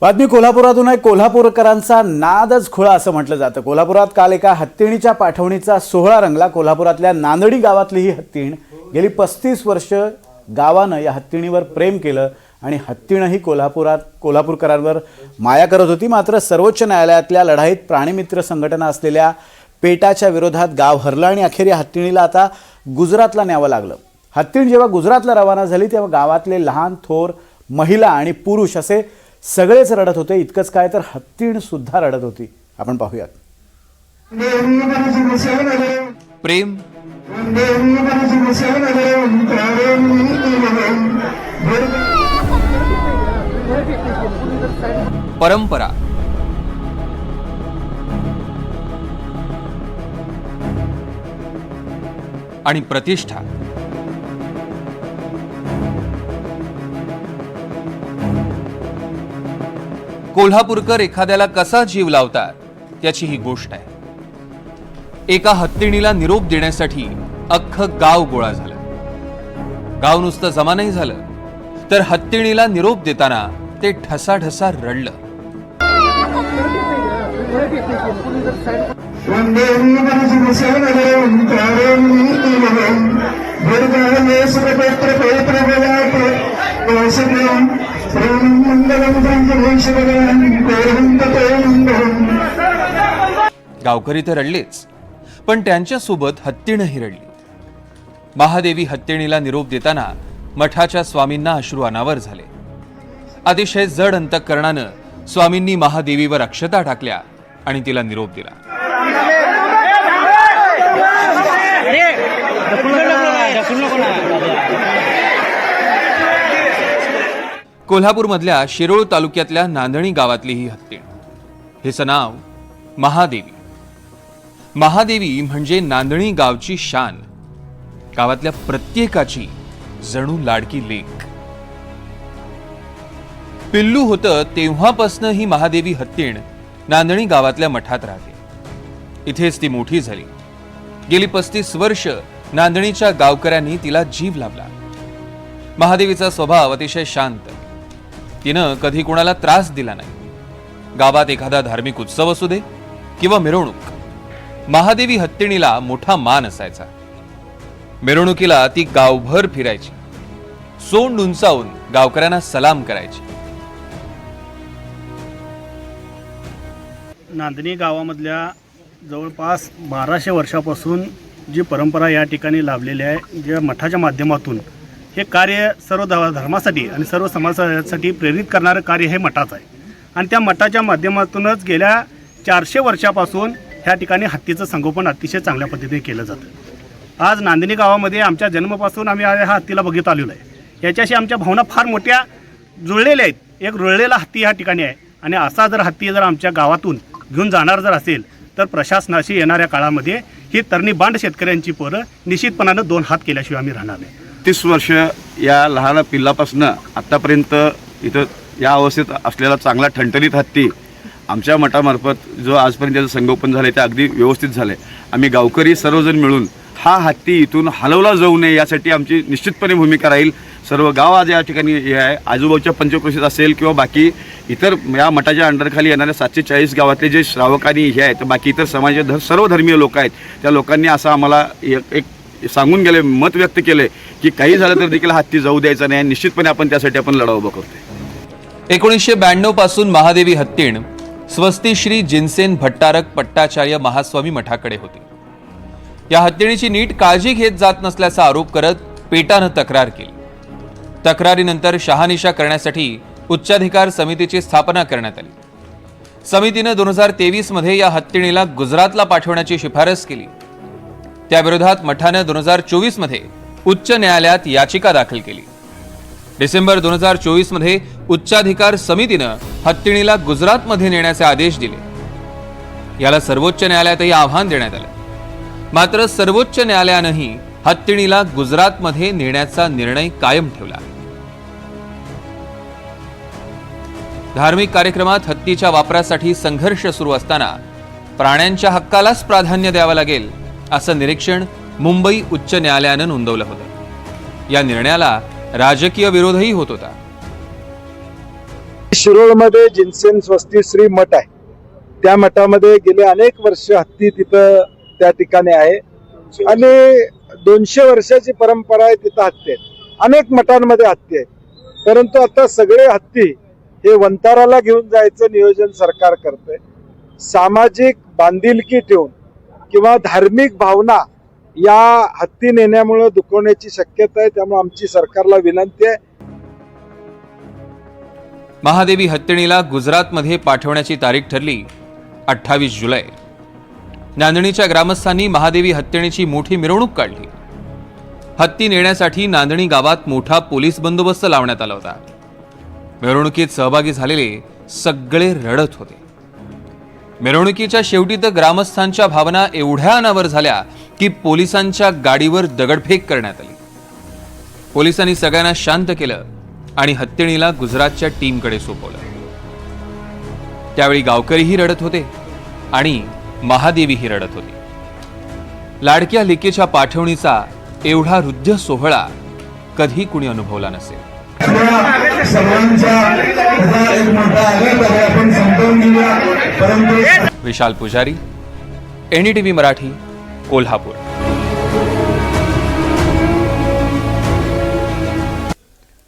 बातमी कोल्हापुरातून आहे. कोल्हापूरकरांचा नादच खुळा असं म्हटलं जातं. कोल्हापुरात काल एका हत्तीणीच्या पाठवणीचा सोहळा रंगला. कोल्हापुरातल्या नांदडी गावातली ही हत्तीण गेली पस्तीस वर्ष गावानं या हत्तीणीवर प्रेम केलं आणि हत्तीणही कोल्हापुरात कोल्हापूरकरांवर माया करत होती. मात्र सर्वोच्च न्यायालयातल्या लढाईत प्राणीमित्र संघटना असलेल्या पेटाच्या विरोधात गाव हरलं आणि अखेर या हत्तीणीला आता गुजरातला न्यावं लागलं. हत्तीण जेव्हा गुजरातला रवाना झाली तेव्हा गावातले लहान थोर महिला आणि पुरुष असे सगळेच रडत होते इतकंच काय तर हत्तीण सुद्धा रडत होती. आपण पाहूयात. प्रेम. परंपरा. आणि प्रतिष्ठा. कोल्हापूरकर एखाद्याला कसा जीव लावतात त्याची ही गोष्ट आहे एका हत्तीणीला निरोप देण्यासाठी अख्खं गाव गोळा झालं गाव नुसतं जमा नाही झालं तर हत्तीणीला निरोप देताना ते ठसाढसा रडलं गावकरी तर रडलेच पण त्यांच्यासोबत हत्तीणही रडली. महादेवी हत्तीणीला निरोप देताना मठाच्या स्वामींना अश्रू अनावर झाले. अतिशय जड अंतकरणानं स्वामींनी महादेवीवर अक्षता टाकल्या आणि तिला निरोप दिला. कोल्हापूरमधल्या शिरोळ तालुक्यातल्या नांदणी गावातली ही हत्तीण हिचं नाव महादेवी. महादेवी म्हणजे नांदणी गावची शान. गावातल्या प्रत्येकाची जणू लाडकी लेक पिल्लू होतं तेव्हापासनं ही महादेवी हत्तीण नांदणी गावातल्या मठात राहते. इथेच ती मोठी झाली. गेली पस्तीस वर्ष नांदणीच्या गावकऱ्यांनी तिला जीव लावला महादेवीचा स्वभाव अतिशय शांत. तिनं कधी कोणाला त्रास दिला नाही. गावात एखादा धार्मिक उत्सव असू दे किंवा मिरवणूक. महादेवी हत्तीणीला मोठा मान असायचा. मिरवणुकीला ती गावभर फिरायची. सोंड उंचावून गावकऱ्यांना सलाम करायची. नांदणी गावामधल्या जवळपास बाराशे वर्षापासून जी परंपरा या ठिकाणी लाभलेली आहे ज्या मठाच्या माध्यमातून हे कार्य सर्व ध- धर्मासाठी आणि सर्व समाजासाठी प्रेरित करणारं कार्य हे मठाचं आहे. आणि त्या मठाच्या माध्यमातूनच गेल्या चारशे वर्षापासून ह्या ठिकाणी हत्तीचं संगोपन अतिशय चांगल्या पद्धतीने केलं जातं. आज नांदिनी गावामध्ये आमच्या जन्मापासून आम्ही हा हत्तीला बघत आलेलो आहे. याच्याशी आमच्या भावना फार मोठ्या जुळलेल्या आहेत. एक रुळलेला हत्ती ह्या ठिकाणी आहे. आणि असा जर हत्ती जर आमच्या गावातून घेऊन जाणार जर असेल तर प्रशासनाशी येणाऱ्या काळामध्ये ही तरणी बांड शेतकऱ्यांची पोरं निश्चितपणानं दोन हात केल्याशिवाय आम्ही राहणार नाही. तीस वर्ष या लहान पिल्लापासनं आत्तापर्यंत इथं या अवस्थेत असलेला चांगला ठणठणीत हत्ती आमच्या मठामार्फत जो आजपर्यंत त्याचं संगोपन झालं ते अगदी व्यवस्थित झालं आहे आम्ही गावकरी सर्वजण मिळून हा हत्ती इथून हलवला जाऊ नये यासाठी आमची निश्चितपणे भूमिका राहील. सर्व गाव आज या ठिकाणी हे आहे. आजूबाजूच्या पंचक्रोशीत असेल किंवा बाकी इतर या मठाच्या अंडरखाली येणाऱ्या सातशे चाळीस गावातले जे श्रावकांनी हे आहेत बाकी इतर समाजाचे धर सर्व धर्मीय लोक आहेत त्या लोकांनी असा आम्हाला एक एक सांगून गेले मत व्यक्त केले की काही झालं तर देखील हत्ती जाऊ द्यायचा नाही. आणि निश्चितपणे आपण त्यासाठी आपण लढा उभा करतोय एकोणीसशे ब्याण्णवपासून महादेवी हत्तीण स्वस्ती श्री जिनसेन भट्टारक पट्टाचार्य महास्वामी मठाकडे होती. या हत्तीणीची नीट काळजी घेत जात नसल्याचा आरोप करत पेटानं तक्रार केली. तक्रारीनंतर शहानिशा करण्यासाठी उच्चाधिकार समितीची स्थापना करण्यात आली. समितीनं दोन हजार तेवीसमध्ये या हत्तीणीला गुजरातला पाठवण्याची शिफारस केली. त्याविरोधात मठानं दोन हजार चोवीसमध्ये उच्च न्यायालयात याचिका दाखल केली. डिसेंबर दोन हजार चोवीसमध्ये उच्चाधिकार समितीनं हत्तीणीला गुजरातमध्ये नेण्याचे आदेश दिले. याला सर्वोच्च न्यायालयातही आव्हान देण्यात आलं. मात्र सर्वोच्च न्यायालयानंही हत्तीणीला गुजरातमध्ये नेण्याचा निर्णय कायम ठेवला. धार्मिक कार्यक्रमात हत्तीच्या वापरासाठी संघर्ष सुरू असताना प्राण्यांच्या हक्कालाच प्राधान्य द्यावं लागेल असं निरीक्षण मुंबई उच्च न्यायालयानं नोंदवलं होतं. या निर्णयाला राजकीय विरोधही होत होता. शिरोळमध्ये जिनसेन स्वस्ती श्री मठ आहे. त्या मठामध्ये गेले अनेक वर्ष हत्ती तिथं त्या ठिकाणी आहे. आणि दोनशे वर्षाची परंपरा आहे तिथं हत्ती आहेत. अनेक मठांमध्ये हत्ती आहेत. परंतु आता सगळे हत्ती हे वंताराला घेऊन जायचं नियोजन सरकार करतंय. सामाजिक बांधिलकी ठेवून किंवा धार्मिक भावना या हत्ती नेण्यामुळे दुखवण्याची शक्यता आहे त्यामुळे आमची सरकारला विनंती आहे. महादेवी हत्तीणीला गुजरातमध्ये पाठवण्याची तारीख ठरली अठ्ठावीस जुलै. नांदणीच्या ग्रामस्थांनी महादेवी हत्तीणीची मोठी मिरवणूक काढली. हत्ती नेण्यासाठी नांदणी गावात मोठा पोलीस बंदोबस्त लावण्यात आला होता. मिरवणुकीत सहभागी झालेले सगळे रडत होते. मिरवणुकीच्या शेवटी तर ग्रामस्थांच्या भावना एवढ्या अनावर झाल्या की पोलिसांच्या गाडीवर दगडफेक करण्यात आली. पोलिसांनी सगळ्यांना शांत केलं आणि हत्तीणीला गुजरातच्या टीमकडे सोपवलं. त्यावेळी गावकरीही रडत होते आणि महादेवीही रडत होती. लाडक्या लेकीच्या पाठवणीचा एवढा हृदय सोहळा कधी कुणी अनुभवला नसेल. विशाल पुजारी एनडीटीव्ही मराठी कोल्हापूर.